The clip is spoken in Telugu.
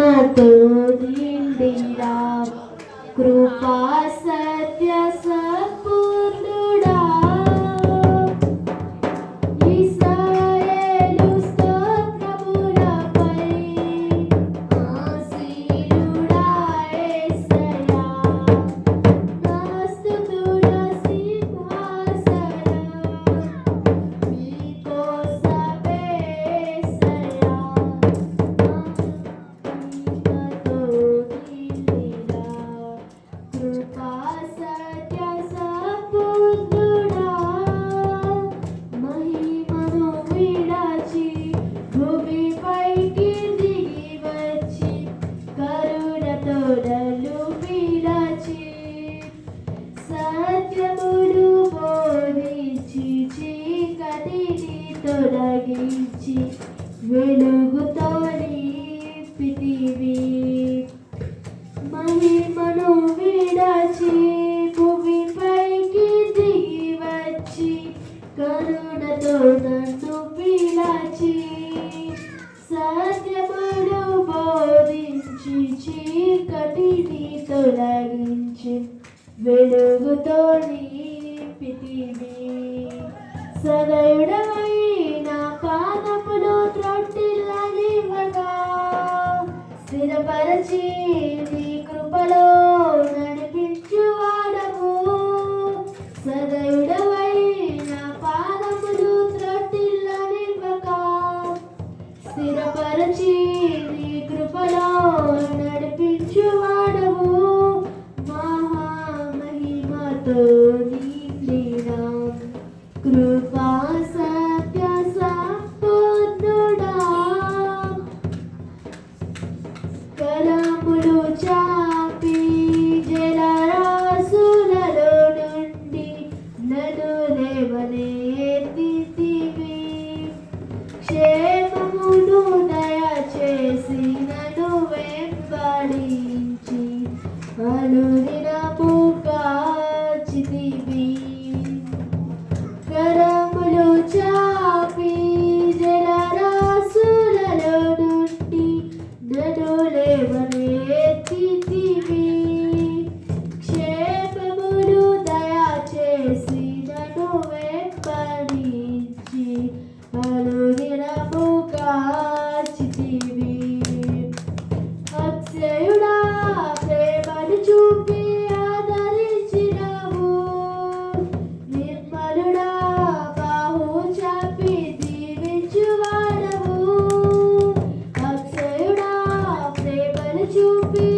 Happy birthday. తొలగించి వెలుగుతో నింపితివి మహిమను విడచి భూమిపైకి దిగి వచ్చి కరుణతో నన్ను పిలచి సత్యముడు బోధించి చీకటిని తొలగించి వెలుగుతో నింపితివి సదయుడమై స్థిరపరచి నీ కృపలో నడిపించువాడవు సదయుడవై నా పాదములు త్రొట్టిల్లనివ్వగా స్థిరపరచి నీ కృపలో నడిపించువాడవు మహామహిమతో నిండిన కృప వెంబడించి అనుదినము be